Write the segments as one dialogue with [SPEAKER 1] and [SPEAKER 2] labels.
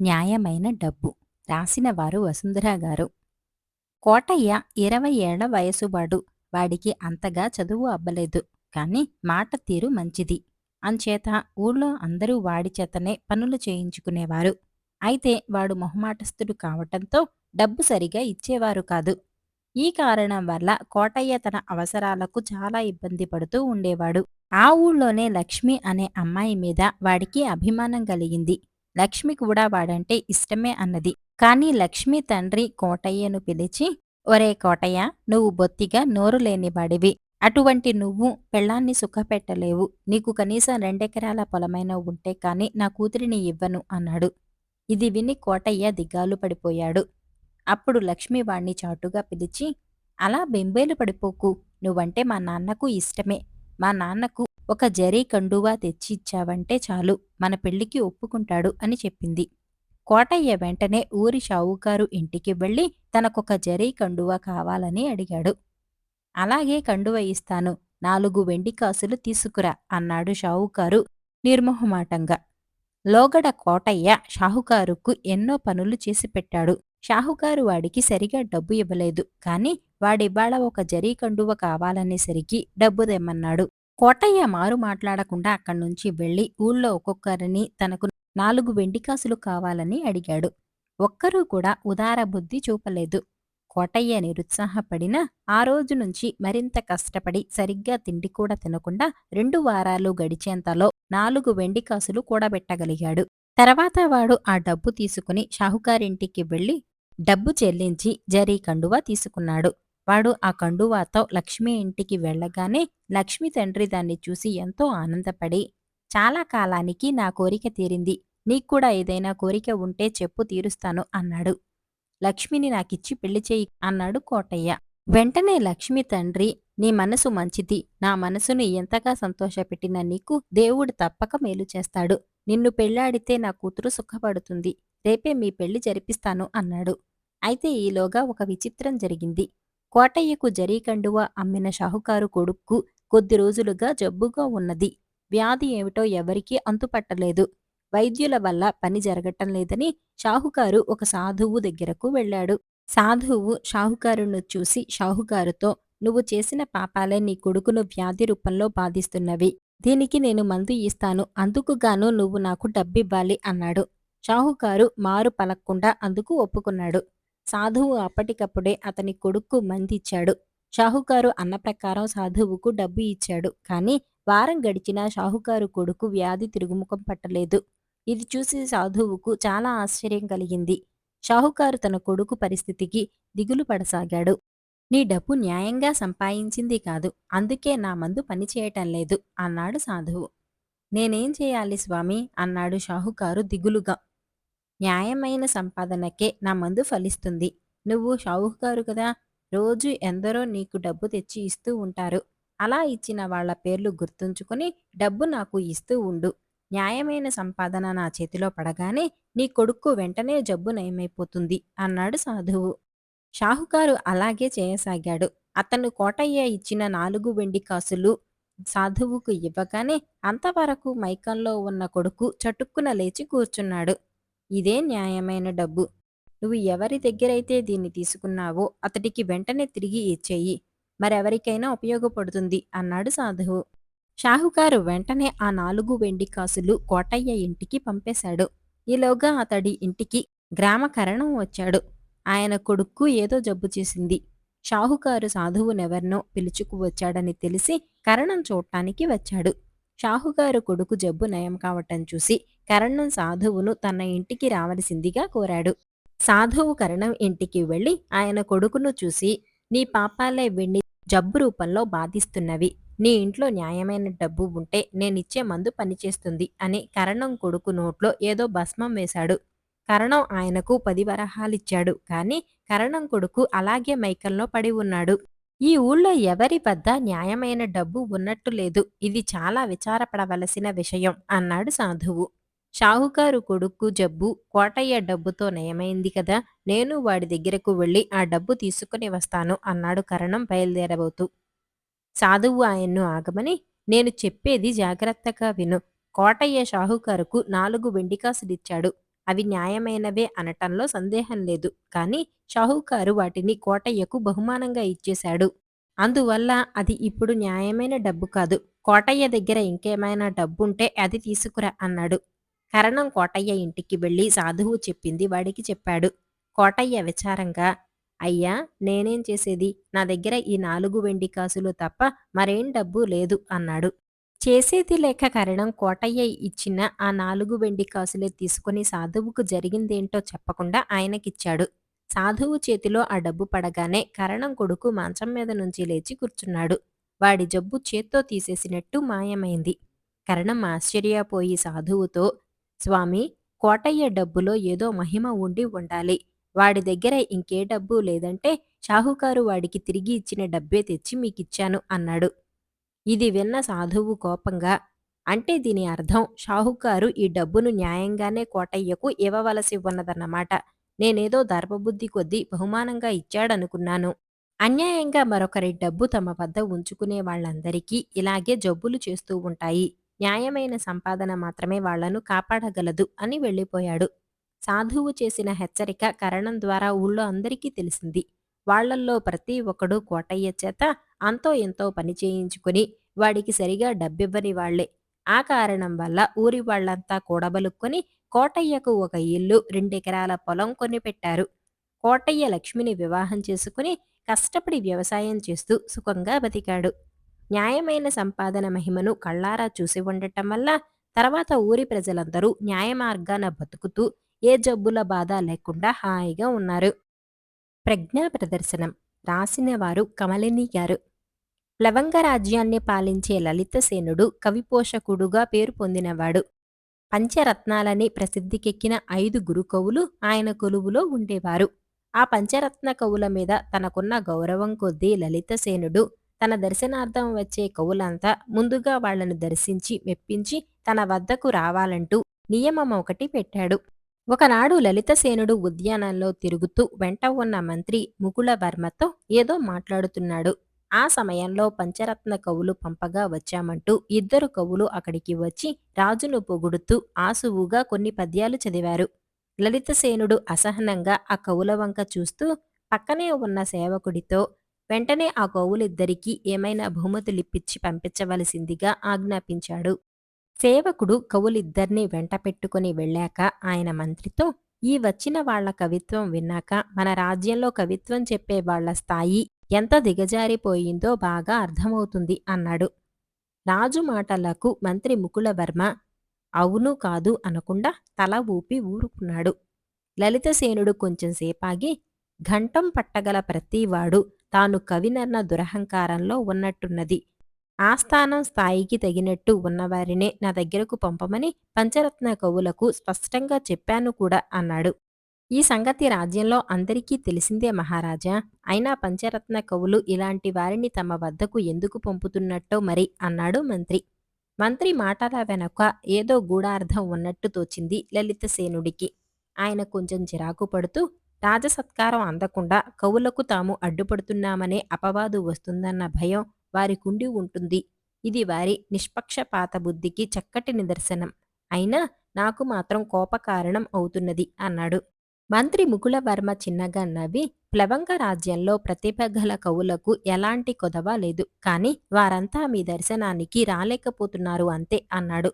[SPEAKER 1] న్యాయమైన డబ్బు రాసిన వారు వసుంధర గారు. కోటయ్య ఇరవై ఏళ్ళ వయసువాడు వాడికి అంతగా చదువు అబ్బలేదు. కాని మాట తీరు మంచిది. అంచేత ఊళ్ళో అందరూ వాడి చేతనే పనులు చేయించుకునేవారు. అయితే వాడు మొహమాటస్థుడు కావటంతో డబ్బు సరిగా ఇచ్చేవారు కాదు. ఈ కారణం వల్ల కోటయ్య తన అవసరాలకు చాలా ఇబ్బంది పడుతూ ఉండేవాడు. ఆ ఊళ్ళోనే లక్ష్మి అనే అమ్మాయి మీద వాడికి అభిమానం కలిగింది. లక్ష్మి కూడా వాడంటే ఇష్టమే అన్నది. కాని లక్ష్మి తండ్రి కోటయ్యను పిలిచి ఒరే కోటయ్య నువ్వు బొత్తిగా నోరు లేనివాడివి అటువంటి నువ్వు పెళ్ళాన్ని సుఖపెట్టలేవు. నీకు కనీసం రెండెకరాల పొలమైన ఉంటే కాని నా కూతురిని ఇవ్వను అన్నాడు. ఇది విని కోటయ్య దిగ్గాలు పడిపోయాడు. అప్పుడు లక్ష్మి వాణ్ణి చాటుగా పిలిచి అలా బెంబేలు పడిపోకు. నువ్వంటే మా నాన్నకు ఇష్టమే. మా నాన్నకు ఒక జరీ కండువా తెచ్చి ఇచ్చావంటే చాలు మన పెళ్ళికి ఒప్పుకుంటాడు అని చెప్పింది. కోటయ్య వెంటనే ఊరి షావుకారు ఇంటికి వెళ్ళి తనకొక జరీ కండువా కావాలని అడిగాడు. అలాగే కండువ ఇస్తాను నాలుగు వెండి కాసులు తీసుకురా అన్నాడు షావుకారు నిర్మోహమాటంగా. లోగడ కోటయ్య షాహుకారుకు ఎన్నో పనులు చేసి పెట్టాడు. షాహుకారు వాడికి సరిగా డబ్బు ఇవ్వలేదు కాని వాడివాళ ఒక జరీ కండువ కావాలనేసరికి డబ్బు తెమ్మన్నాడు. కోటయ్య మారు మాట్లాడకుండా అక్కడ్నుంచి వెళ్ళి ఊళ్ళో ఒక్కొక్కరిని తనకు నాలుగు వెండికాసులు కావాలని అడిగాడు. ఒక్కరూ కూడా ఉదార బుద్ధి చూపలేదు. కోటయ్య నిరుత్సాహపడినా ఆ రోజు నుంచి మరింత కష్టపడి సరిగ్గా తిండి కూడా తినకుండా రెండు వారాలు గడిచేంతలో నాలుగు వెండికాసులు కూడబెట్టగలిగాడు. తర్వాత వాడు ఆ డబ్బు తీసుకుని షాహుకారింటికి వెళ్ళి డబ్బు చెల్లించి జరీ కండువా తీసుకున్నాడు. వాడు ఆ కండువాతో లక్ష్మి ఇంటికి వెళ్ళగానే లక్ష్మి తండ్రి దాన్ని చూసి ఎంతో ఆనందపడి చాలా కాలానికి నా కోరిక తీరింది. నీకు కూడా ఏదైనా కోరిక ఉంటే చెప్పు తీరుస్తాను అన్నాడు. లక్ష్మిని నాకిచ్చి పెళ్ళి చేయి అన్నాడు కోటయ్య. వెంటనే లక్ష్మి తండ్రి నీ మనసు మంచిది. నా మనసును ఎంతగా సంతోషపెట్టిన నీకు దేవుడు తప్పక మేలు చేస్తాడు. నిన్ను పెళ్ళాడితే నా కూతురు సుఖపడుతుంది. రేపే మీ పెళ్ళి జరిపిస్తాను అన్నాడు. అయితే ఈలోగా ఒక విచిత్రం జరిగింది. కోటయ్యకు జరీకండువ అమ్మిన షాహుకారు కొడుక్కు కొద్ది రోజులుగా జబ్బుగా ఉన్నది. వ్యాధి ఏమిటో ఎవరికీ అంతుపట్టలేదు. వైద్యుల వల్ల పని జరగటం లేదని షాహుకారు ఒక సాధువు దగ్గరకు వెళ్ళాడు. సాధువు షాహుకారును చూసి షాహుకారుతో నువ్వు చేసిన పాపాలే నీ కొడుకును వ్యాధి రూపంలో బాధిస్తున్నవి. దీనికి నేను మందు ఇస్తాను. అందుకుగాను నువ్వు నాకు డబ్బివ్వాలి అన్నాడు. షాహుకారు మారు పలక్కుండా అందుకు ఒప్పుకున్నాడు. సాధువు అప్పటికప్పుడే అతని కొడుక్కు మందిచ్చాడు షాహుకారు అన్న ప్రకారం సాధువుకు డబ్బు ఇచ్చాడు. కాని వారం గడిచినా షాహుకారు కొడుకు వ్యాధి తిరుగుముఖం పట్టలేదు. ఇది చూసి సాధువుకు చాలా ఆశ్చర్యం కలిగింది. షాహుకారు తన కొడుకు పరిస్థితికి దిగులు పడసాగాడు. నీ డబ్బు న్యాయంగా సంపాదించింది కాదు. అందుకే నా మందు పనిచేయటం లేదు అన్నాడు సాధువు. నేనేం చేయాలి స్వామి? అన్నాడు షాహుకారు దిగులుగా. న్యాయమైన సంపాదనకే నా మందు ఫలిస్తుంది. నువ్వు షావుకారు కదా రోజు ఎందరో నీకు డబ్బు తెచ్చి ఇస్తూ ఉంటారు. అలా ఇచ్చిన వాళ్ళ పేర్లు గుర్తుంచుకుని డబ్బు నాకు ఇస్తూ ఉండు. న్యాయమైన సంపాదన నా చేతిలో పడగానే నీ కొడుకు వెంటనే జబ్బు నయమైపోతుంది అన్నాడు సాధువు. షాహుకారు అలాగే చేయసాగాడు. అతను కోటయ్య ఇచ్చిన నాలుగు వెండి కాసులు సాధువుకు ఇవ్వగానే అంతవరకు మైకంలో ఉన్న కొడుకు చటుక్కున లేచి కూర్చున్నాడు. ఇదే న్యాయమైన డబ్బు. నువ్వు ఎవరి దగ్గరైతే దీన్ని తీసుకున్నావో అతడికి వెంటనే తిరిగి ఇచ్చేయి. మరెవరికైనా ఉపయోగపడుతుంది అన్నాడు సాధువు. షాహుకారు వెంటనే ఆ నాలుగు వెండి కాసులు కోటయ్య ఇంటికి పంపేశాడు. ఈలోగా అతడి ఇంటికి గ్రామ కరణం వచ్చాడు. ఆయన కొడుక్కు ఏదో జబ్బు చేసింది. షాహుకారు సాధువునెవర్నో పిలుచుకు వచ్చాడని తెలిసి కరణం చూడటానికి వచ్చాడు. షాహుగారు కొడుకు జబ్బు నయం కావటం చూసి కరణం సాధువును తన ఇంటికి రావలసిందిగా కోరాడు. సాధువు కరణం ఇంటికి వెళ్ళి ఆయన కొడుకును చూసి నీ పాపాలే వెండి జబ్బు రూపంలో బాధిస్తున్నవి. నీ ఇంట్లో న్యాయమైన డబ్బు ఉంటే నేనిచ్చే మందు పనిచేస్తుంది అని కరణం కొడుకు నోట్లో ఏదో భస్మం వేశాడు. కరణం ఆయనకు పది వరహాలిచ్చాడు. కాని కరణం కొడుకు అలాగే మైకంలో పడి ఉన్నాడు. ఈ ఊళ్ళో ఎవరి వద్ద న్యాయమైన డబ్బు ఉన్నట్టు లేదు. ఇది చాలా విచారపడవలసిన విషయం అన్నాడు సాధువు. షాహుకారు కొడుకు జబ్బు కోటయ్య డబ్బుతో నయమైంది కదా నేను వాడి దగ్గరకు వెళ్ళి ఆ డబ్బు తీసుకుని వస్తాను అన్నాడు కరణం బయలుదేరబోతూ. సాధువు ఆయన్ను ఆగమని నేను చెప్పేది జాగ్రత్తగా విను. కోటయ్య షాహుకారుకు నాలుగు వెండికాసులిచ్చాడు. అవి న్యాయమైనవే అనటంలో సందేహం లేదు. కానీ షాహుకారు వాటిని కోటయ్యకు బహుమానంగా ఇచ్చేశాడు. అందువల్ల అది ఇప్పుడు న్యాయమైన డబ్బు కాదు. కోటయ్య దగ్గర ఇంకేమైనా డబ్బుంటే అది తీసుకురా అన్నాడు. కరణం కోటయ్య ఇంటికి వెళ్ళి సాధువు చెప్పింది వాడికి చెప్పాడు. కోటయ్య విచారంగా అయ్యా నేనేం చేసేది? నా దగ్గర ఈ నాలుగు వెండి కాసులు తప్ప మరేం డబ్బు లేదు అన్నాడు. చేసేది లేక కరణం కోటయ్య ఇచ్చిన ఆ నాలుగు వెండి కాసులే తీసుకుని సాధువుకు జరిగిందేంటో చెప్పకుండా ఆయనకిచ్చాడు. సాధువు చేతిలో ఆ డబ్బు పడగానే కరణం కొడుకు మంచం మీద నుంచి లేచి కూర్చున్నాడు. వాడి జబ్బు చేత్తో తీసేసినట్టు మాయమైంది. కరణం ఆశ్చర్యపోయి సాధువుతో స్వామి కోటయ్య డబ్బులో ఏదో మహిమ ఉండి ఉండాలి. వాడి దగ్గర ఇంకే డబ్బు లేదంటే షాహుకారు వాడికి తిరిగి ఇచ్చిన డబ్బే తెచ్చి మీకిచ్చాను అన్నాడు. ఇది విన్న సాధువు కోపంగా అంటే దీని అర్థం షాహుకారు ఈ డబ్బును న్యాయంగానే కోటయ్యకు ఇవ్వవలసి ఉన్నదన్నమాట నేనేదో దర్భబుద్ధి కొద్దీ బహుమానంగా ఇచ్చాడనుకున్నాను. అన్యాయంగా మరొకరి డబ్బు తమ వద్ద ఉంచుకునే వాళ్ళందరికీ ఇలాగే జబ్బులు చేస్తూ ఉంటాయి. న్యాయమైన సంపాదన మాత్రమే వాళ్ళను కాపాడగలదు అని వెళ్ళిపోయాడు. సాధువు చేసిన హెచ్చరిక కరణం ద్వారా ఊళ్ళో అందరికీ తెలిసింది. వాళ్ళల్లో ప్రతి ఒక్కడు కోటయ్య చేత అంతో ఎంతో పని చేయించుకుని వాడికి సరిగా డబ్బివ్వని వాళ్ళే ఆ కారణం వల్ల ఊరి వాళ్ళంతా కూడబలుక్కొని కోటయ్యకు ఒక ఇల్లు రెండెకరాల పొలం కొనిపెట్టారు. కోటయ్య లక్ష్మిని వివాహం చేసుకుని కష్టపడి వ్యవసాయం చేస్తూ సుఖంగా బతికాడు. న్యాయమైన సంపాదన మహిమను కళ్ళారా చూసి ఉండటం వల్ల తర్వాత ఊరి ప్రజలందరూ న్యాయ మార్గాన బతుకుతూ ఏ జబ్బుల బాధ లేకుండా హాయిగా ఉన్నారు. ప్రజ్ఞా ప్రదర్శనం. రాసినవారు కమలిని గారు. ప్లవంగ రాజ్యాన్ని పాలించే లలితసేనుడు కవిపోషకుడుగా పేరు పొందినవాడు. పంచరత్నాలని ప్రసిద్ధికెక్కిన ఐదు గురుకవులు ఆయన కొలువులో ఉండేవారు. ఆ పంచరత్న కవుల మీద తనకున్న గౌరవం కొద్దీ లలితసేనుడు తన దర్శనార్థం వచ్చే కవులంతా ముందుగా వాళ్ళను దర్శించి మెప్పించి తన వద్దకు రావాలంటూ నియమం ఒకటి పెట్టాడు. ఒకనాడు లలితసేనుడు ఉద్యానంలో తిరుగుతూ వెంట ఉన్న మంత్రి ముకుళవర్మతో ఏదో మాట్లాడుతున్నాడు. ఆ సమయంలో పంచరత్న కవులు పంపగా వచ్చామంటూ ఇద్దరు కవులు అక్కడికి వచ్చి రాజును పొగుడుతూ ఆసువుగా కొన్ని పద్యాలు చదివారు. లలితసేనుడు అసహనంగా ఆ కవుల వంక చూస్తూ పక్కనే ఉన్న సేవకుడితో వెంటనే ఆ కవులిద్దరికీ ఏమైనా బహుమతులిప్పించి పంపించవలసిందిగా ఆజ్ఞాపించాడు. సేవకుడు కవులిద్దరినీ వెంట పెట్టుకుని వెళ్ళాక ఆయన మంత్రితో ఈ వచ్చిన వాళ్ళ కవిత్వం విన్నాక మన రాజ్యంలో కవిత్వం చెప్పే వాళ్ళ స్థాయి ఎంత దిగజారిపోయిందో బాగా అర్థమవుతుంది అన్నాడు. రాజు మాటలకు మంత్రి ముకులవర్మ అవును కాదు అనకుండా తల ఊపి ఊరుకున్నాడు. లలితసేనుడు కొంచెం సేపాగి ఘంటం పట్టగల ప్రతివాడు తాను కవినన్న దురహంకారంలో ఉన్నట్టున్నది. ఆస్థానం స్థాయికి తగినట్టు ఉన్నవారినే నా దగ్గరకు పంపమని పంచరత్న కవులకు స్పష్టంగా చెప్పాను కూడా అన్నాడు. ఈ సంగతి రాజ్యంలో అందరికీ తెలిసిందే మహారాజా. అయినా పంచరత్న కవులు ఇలాంటి వారిని తమ వద్దకు ఎందుకు పంపుతున్నట్టో మరి అన్నాడు మంత్రి. మంత్రి మాటల వెనక ఏదో గూఢార్థం ఉన్నట్టు తోచింది లలితసేనుడికి. ఆయన కొంచెం చిరాకు పడుతూ రాజసత్కారం అందకుండా కవులకు తాము అడ్డుపడుతున్నామనే అపవాదు వస్తుందన్న భయం వారికుండి ఉంటుంది. ఇది వారి నిష్పక్షపాత బుద్ధికి చక్కటి నిదర్శనం. అయినా నాకు మాత్రం కోపకారణం అవుతున్నది అన్నాడు. మంత్రి ముకులవర్మ చిన్నగా నవ్వి ప్లవంగ రాజ్యంలో ప్రతిభ గల కవులకు ఎలాంటి కొదవ లేదు. కాని వారంతా మీ దర్శనానికి రాలేకపోతున్నారు అంతే అన్నాడు.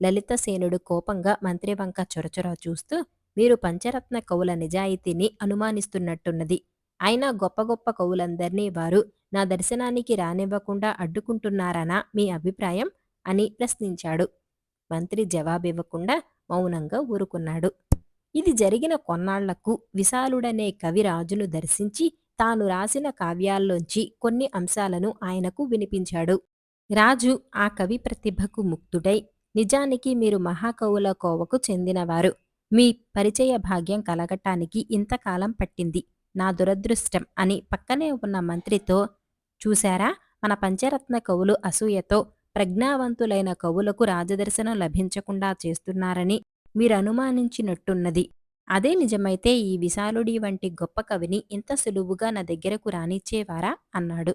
[SPEAKER 1] లలితసేనుడు కోపంగా మంత్రి వంక చొరచొర చూస్తూ మీరు పంచరత్న కవుల నిజాయితీని అనుమానిస్తున్నట్టున్నది. అయినా గొప్ప గొప్ప కవులందర్నీ వారు నా దర్శనానికి రానివ్వకుండా అడ్డుకుంటున్నారనా మీ అభిప్రాయం? అని ప్రశ్నించాడు. మంత్రి జవాబివ్వకుండా మౌనంగా ఊరుకున్నాడు. ఇది జరిగిన కొన్నాళ్ళకు విశాలుడనే కవి రాజును దర్శించి తాను రాసిన కావ్యాల్లోంచి కొన్ని అంశాలను ఆయనకు వినిపించాడు. రాజు ఆ కవి ప్రతిభకు ముక్తుడై నిజానికి మీరు మహాకవుల కోవకు చెందినవారు. మీ పరిచయ భాగ్యం కలగటానికి ఇంతకాలం పట్టింది. నా దురదృష్టం అని పక్కనే ఉన్న మంత్రితో చూశారా? మన పంచరత్న కవులు అసూయతో ప్రజ్ఞావంతులైన కవులకు రాజదర్శనం లభించకుండా చేస్తున్నారని మీరు అనుమానించినట్టున్నది. అదే నిజమైతే ఈ విశాలుడి వంటి గొప్ప కవిని ఇంత సులువుగా నా దగ్గరకు రానిచ్చేవారా? అన్నాడు.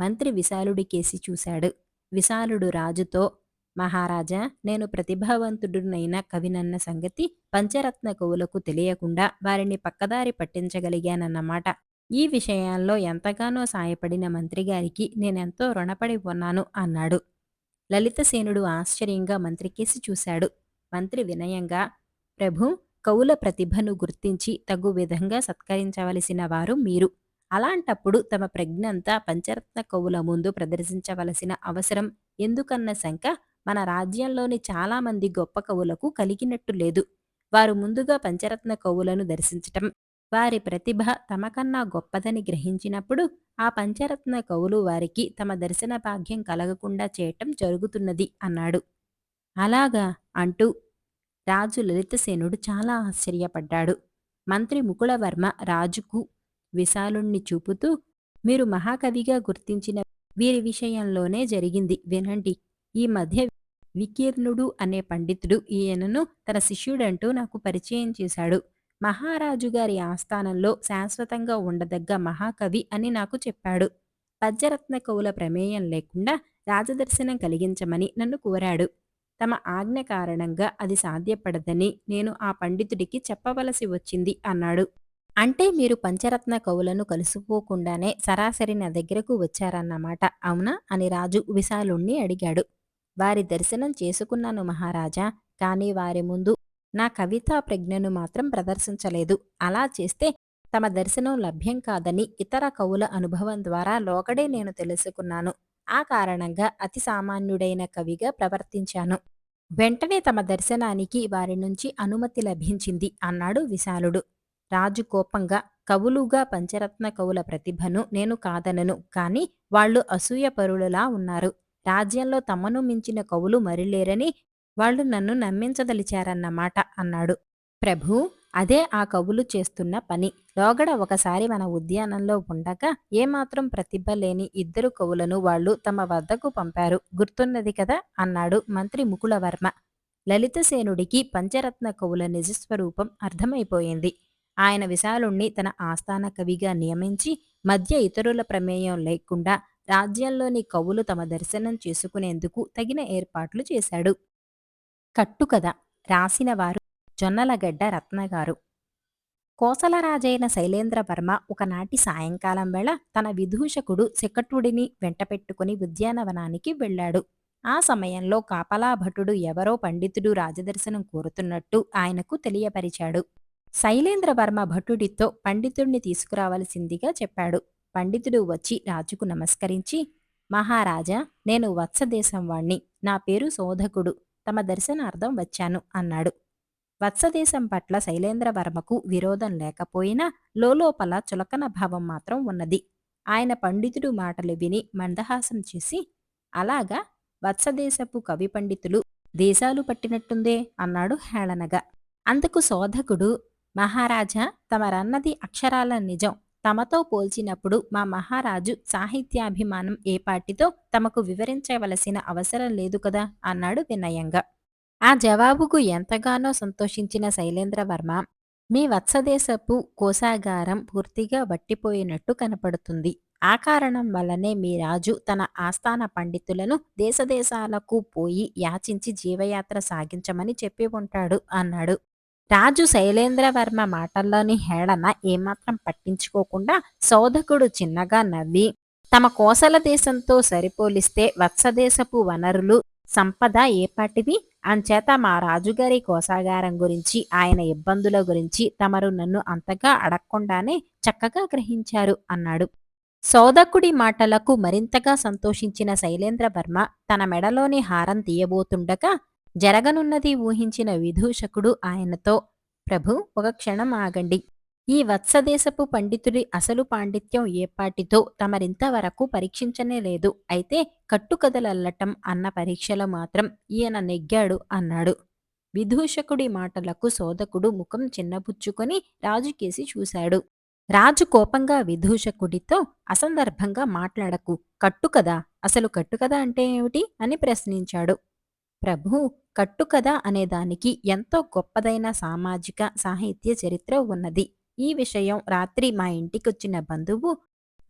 [SPEAKER 1] మంత్రి విశాలుడి కేసి చూశాడు. విశాలుడు రాజుతో మహారాజా నేను ప్రతిభావంతుడునైన కవినన్న సంగతి పంచరత్న కవులకు తెలియకుండా వారిని పక్కదారి పట్టించగలిగానన్నమాట. ఈ విషయాల్లో ఎంతగానో సాయపడిన మంత్రిగారికి నేనెంతో రుణపడి ఉన్నాను అన్నాడు. లలితసేనుడు ఆశ్చర్యంగా మంత్రికేసి చూశాడు. మంత్రి వినయంగా ప్రభు కవుల ప్రతిభను గుర్తించి తగు విధంగా సత్కరించవలసిన వారు మీరు. అలాంటప్పుడు తమ ప్రజ్ఞంతా పంచరత్న కవుల ముందు ప్రదర్శించవలసిన అవసరం ఎందుకన్న శంక మన రాజ్యంలోని చాలామంది గొప్ప కవులకు కలిగినట్టు లేదు. వారు ముందుగా పంచరత్న కవులను దర్శించటం వారి ప్రతిభ తమకన్నా గొప్పదని గ్రహించినప్పుడు ఆ పంచరత్న కవులు వారికి తమ దర్శన భాగ్యం కలగకుండా చేయటం జరుగుతున్నది అన్నాడు. అలాగా అంటూ రాజు లలితసేనుడు చాలా ఆశ్చర్యపడ్డాడు. మంత్రి ముకుళవర్మ రాజుకు విశాలుణ్ణి చూపుతూ మీరు మహాకవిగా గుర్తించిన వీరి విషయంలోనే జరిగింది. వినండి. ఈ మధ్య వికీర్ణుడు అనే పండితుడు ఈయనను తన శిష్యుడంటూ నాకు పరిచయం చేశాడు. మహారాజు గారి ఆస్థానంలో శాశ్వతంగా ఉండదగ్గ మహాకవి అని నాకు చెప్పాడు. పద్యరత్న కవుల ప్రమేయం లేకుండా రాజదర్శనం కలిగించమని నన్ను కోరాడు. తమ ఆజ్ఞ కారణంగా అది సాధ్యపడదని నేను ఆ పండితుడికి చెప్పవలసి వచ్చింది అన్నాడు. అంటే మీరు పంచరత్న కవులను కలుసుకోకుండానే సరాసరి నా దగ్గరకు వచ్చారన్నమాట అవునా? అని రాజు విశాలుణ్ణి అడిగాడు. వారి దర్శనం చేసుకున్నాను మహారాజా. కానీ వారి ముందు నా కవితా ప్రజ్ఞను మాత్రం ప్రదర్శించలేదు. అలా చేస్తే తమ దర్శనం లభ్యం కాదని ఇతర కవుల అనుభవం ద్వారా లోకడే నేను తెలుసుకున్నాను. ఆ కారణంగా అతి సామాన్యుడైన కవిగా ప్రవర్తించాను. వెంటనే తమ దర్శనానికి వారి నుంచి అనుమతి లభించింది అన్నాడు విశాలుడు. రాజు కోపంగా కవులుగా పంచరత్న కవుల ప్రతిభను నేను కాదనను. కాని వాళ్ళు అసూయపరులులా ఉన్నారు. రాజ్యంలో తమను మించిన కవులు మరిలేరని వాళ్ళు నన్ను నమ్మించదలిచారన్నమాట అన్నాడు. ప్రభు అదే ఆ కవులు చేస్తున్న పని. లోగడ ఒకసారి మన ఉద్యానంలో ఉండగా ఏమాత్రం ప్రతిభ లేని ఇద్దరు కవులను వాళ్ళు తమ వద్దకు పంపారు. గుర్తున్నది కదా అన్నాడు మంత్రి ముకులవర్మ లలితసేనుడికి పంచరత్న కవుల నిజస్వరూపం అర్థమైపోయింది. ఆయన విశాలుణ్ణి తన ఆస్థాన కవిగా నియమించి మధ్య ఇతరుల ప్రమేయం లేకుండా రాజ్యంలోని కవులు తమ దర్శనం చేసుకునేందుకు తగిన ఏర్పాట్లు చేశాడు. కట్టుకథ రాసినవారు జొన్నలగడ్డ రత్నగారు. కోసలరాజైన శైలేంద్రవర్మ ఒకనాటి సాయంకాలం వేళ తన విదూషకుడు శకటుడిని వెంటపెట్టుకుని ఉద్యానవనానికి వెళ్ళాడు. ఆ సమయంలో కాపలా భటుడు ఎవరో పండితుడు రాజదర్శనం కోరుతున్నట్టు ఆయనకు తెలియపరిచాడు. శైలేంద్రవర్మ భటుడితో పండితుడిని తీసుకురావలసిందిగా చెప్పాడు. పండితుడు వచ్చి రాజుకు నమస్కరించి మహారాజా నేను వత్సదేశం వాణ్ణి. నా పేరు శోధకుడు. తమ దర్శనార్థం వచ్చాను అన్నాడు. వత్సదేశం పట్ల శైలేంద్రవర్మకు విరోధం లేకపోయినా లోలోపల చులకన భావం మాత్రం ఉన్నది. ఆయన పండితుడు మాటలు విని మందహాసం చేసి అలాగా? వత్సదేశపు కవి పండితులు దేశాలు పట్టినట్టుందే అన్నాడు హేళనగా. అందుకు శోధకుడు మహారాజా తమరన్నది అక్షరాల నిజం. తమతో పోల్చినప్పుడు మా మహారాజు సాహిత్యాభిమానం ఏపాటితో తమకు వివరించవలసిన అవసరం లేదు కదా? అన్నాడు వినయంగా. ఆ జవాబుకు ఎంతగానో సంతోషించిన శైలేంద్రవర్మ మీ వత్సదేశపు కోశాగారం పూర్తిగా వట్టిపోయినట్టు కనపడుతుంది. ఆ కారణం వల్లనే మీ రాజు తన ఆస్థాన పండితులను దేశదేశాలకు పోయి యాచించి జీవయాత్ర సాగించమని చెప్పి ఉంటాడు అన్నాడు. రాజు శైలేంద్రవర్మ మాటల్లోని హేళన ఏమాత్రం పట్టించుకోకుండా సోదకుడు చిన్నగా నవ్వి తమ కోసల దేశంతో సరిపోలిస్తే వత్సదేశపు వనరులు సంపద ఏపాటివి. అంచేత మా రాజుగారి కోసాగారం గురించి ఆయన ఇబ్బందుల గురించి తమరు నన్ను అంతగా అడగకుండానే చక్కగా గ్రహించారు అన్నాడు. సోదకుడి మాటలకు మరింతగా సంతోషించిన శైలేంద్రవర్మ తన మెడలోని హారం తీయబోతుండగా జరగనున్నది ఊహించిన విదూషకుడు ఆయనతో ప్రభు ఒక క్షణం ఆగండి. ఈ వత్సదేశపు పండితుడి అసలు పాండిత్యం ఏపాటితో తమరింతవరకు పరీక్షించనే లేదు. అయితే కట్టుకథలల్లటం అన్న పరీక్షలో మాత్రం ఈయన నెగ్గాడు అన్నాడు. విదూషకుడి మాటలకు సోదకుడు ముఖం చిన్నబుచ్చుకొని రాజుకేసి చూశాడు. రాజు కోపంగా విదూషకుడితో అసందర్భంగా మాట్లాడకు. కట్టుకథ? అసలు కట్టుకథ అంటే ఏమిటి? అని ప్రశ్నించాడు. ప్రభు కట్టుకథ అనేదానికి ఎంతో గొప్పదైన సామాజిక సాహిత్య చరిత్ర ఉన్నది. ఈ విషయం రాత్రి మా ఇంటికొచ్చిన బంధువు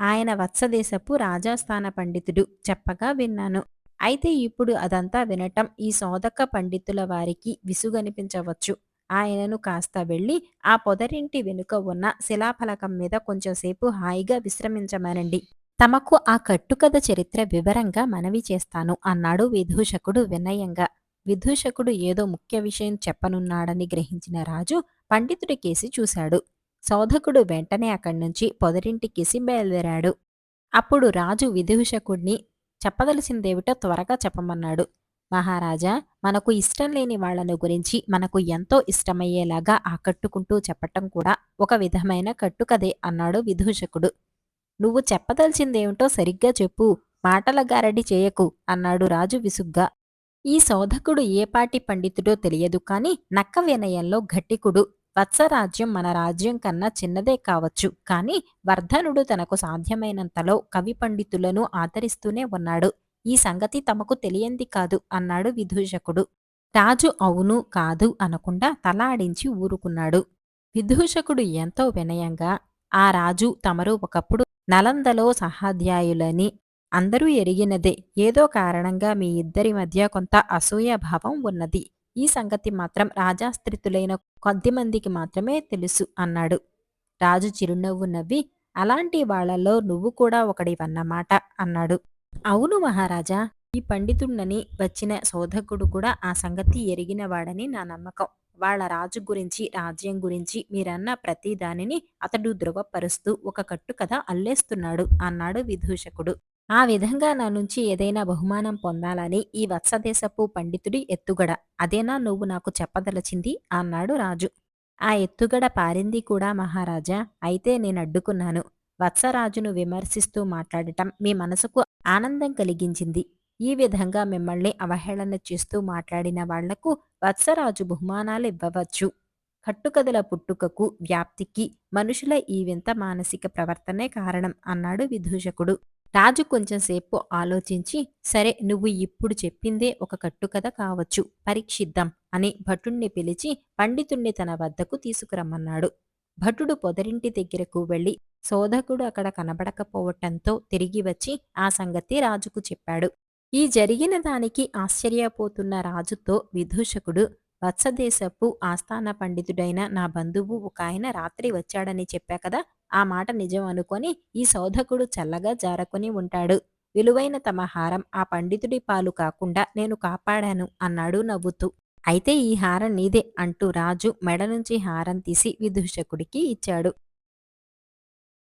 [SPEAKER 1] ఆయన వత్సదేశపు రాజస్థాన పండితుడు చెప్పగా విన్నాను. అయితే ఇప్పుడు అదంతా వినటం ఈ శోధక పండితుల వారికి విసుగనిపించవచ్చు. ఆయనను కాస్త వెళ్ళి ఆ పొదరింటి వెనుక ఉన్న శిలాఫలకం మీద కొంచెంసేపు హాయిగా విశ్రమించమనండి. తమకు ఆ కట్టుకథ చరిత్ర వివరంగా మనవి చేస్తాను అన్నాడు విదూషకుడు వినయంగా. విదూషకుడు ఏదో ముఖ్య విషయం చెప్పనున్నాడని గ్రహించిన రాజు పండితుడి కేసి చూశాడు. సోధకుడు వెంటనే అక్కడి నుంచి పొదరింటికేసి బయలుదేరాడు. అప్పుడు రాజు విదూషకుడిని చెప్పదలసిందేమిటో త్వరగా చెప్పమన్నాడు. మహారాజా మనకు ఇష్టం లేని వాళ్ళను గురించి మనకు ఎంతో ఇష్టమయ్యేలాగా ఆకట్టుకుంటూ చెప్పటం కూడా ఒక విధమైన కట్టుకదే అన్నాడు విదూషకుడు. నువ్వు చెప్పదలిచిందేమిటో సరిగ్గా చెప్పు మాటల గారడి చేయకు అన్నాడు రాజు విసుగ్గా. ఈ శోధకుడు ఏపాటి పండితుడో తెలియదు కాని నక్క వినయంలో ఘటికుడు. వత్సరాజ్యం మన రాజ్యం కన్నా చిన్నదే కావచ్చు కాని వర్ధనుడు తనకు సాధ్యమైనంతలో కవి పండితులను ఆదరిస్తూనే ఉన్నాడు. ఈ సంగతి తమకు తెలియంది కాదు అన్నాడు విదూషకుడు. రాజు అవును కాదు అనకుండా తలాడించి ఊరుకున్నాడు. విదూషకుడు ఎంతో వినయంగా ఆ రాజు తమరు ఒకప్పుడు నలందలో సహాధ్యాయులని అందరూ ఎరిగినదే. ఏదో కారణంగా మీ ఇద్దరి మధ్య కొంత అసూయాభావం ఉన్నది. ఈ సంగతి మాత్రం రాజాస్త్రితులైన కొద్దిమందికి మాత్రమే తెలుసు అన్నాడు. రాజు చిరునవ్వు నవ్వి అలాంటి వాళ్ళలో నువ్వు కూడా ఒకడివన్నమాట అన్నాడు. అవును మహారాజా ఈ పండితుణ్ణని వచ్చిన శోధకుడు కూడా ఆ సంగతి ఎరిగినవాడని నా నమ్మకం. వాళ్ళ రాజు గురించి రాజ్యం గురించి మీరన్న ప్రతి దానిని అతడు ధృవపరుస్తూ ఒక కట్టు కథ అల్లేస్తున్నాడు అన్నాడు విదూషకుడు. ఆ విధంగా నా నుంచి ఏదైనా బహుమానం పొందాలని ఈ వత్సదేశపు పండితుడి ఎత్తుగడ. అదేనా నువ్వు నాకు చెప్పదలచింది? అన్నాడు రాజు. ఆ ఎత్తుగడ పారింది కూడా మహారాజా. అయితే నేను అడ్డుకున్నాను. వత్సరాజును విమర్శిస్తూ మాట్లాడటం మీ మనసుకు ఆనందం కలిగించింది. ఈ విధంగా మిమ్మల్ని అవహేళన చేస్తూ మాట్లాడిన వాళ్ళకు వత్సరాజు బహుమానాలు ఇవ్వవచ్చు. కట్టుకథల పుట్టుకకు వ్యాప్తికి మనుషుల ఈ వింత మానసిక ప్రవర్తనే కారణం అన్నాడు విదూషకుడు. రాజు కొంచెంసేపు ఆలోచించి సరే నువ్వు ఇప్పుడు చెప్పిందే ఒక కట్టుకథ కావచ్చు పరీక్షిద్దాం అని భటుణ్ణి పిలిచి పండితుణ్ణి తన వద్దకు తీసుకురమ్మన్నాడు. భటుడు పొదరింటి దగ్గరకు వెళ్ళి శోధకుడు అక్కడ కనబడకపోవటంతో తిరిగి వచ్చి ఆ సంగతి రాజుకు చెప్పాడు. ఈ జరిగిన దానికి ఆశ్చర్యపోతున్న రాజుతో విదూషకుడు వత్సదేశపు ఆస్థాన పండితుడైన నా బంధువు ఒక ఆయన రాత్రి వచ్చాడని చెప్పా కదా ఆ మాట నిజం అనుకొని ఈ సోధకుడు చల్లగా జారకొని ఉంటాడు. విలువైన తమ హారం ఆ పండితుడి పాలు కాకుండా నేను కాపాడాను అన్నాడు నవ్వుతూ. అయితే ఈ హారం నీదే అంటూ రాజు మెడ నుంచి హారం తీసి విదూషకుడికి ఇచ్చాడు.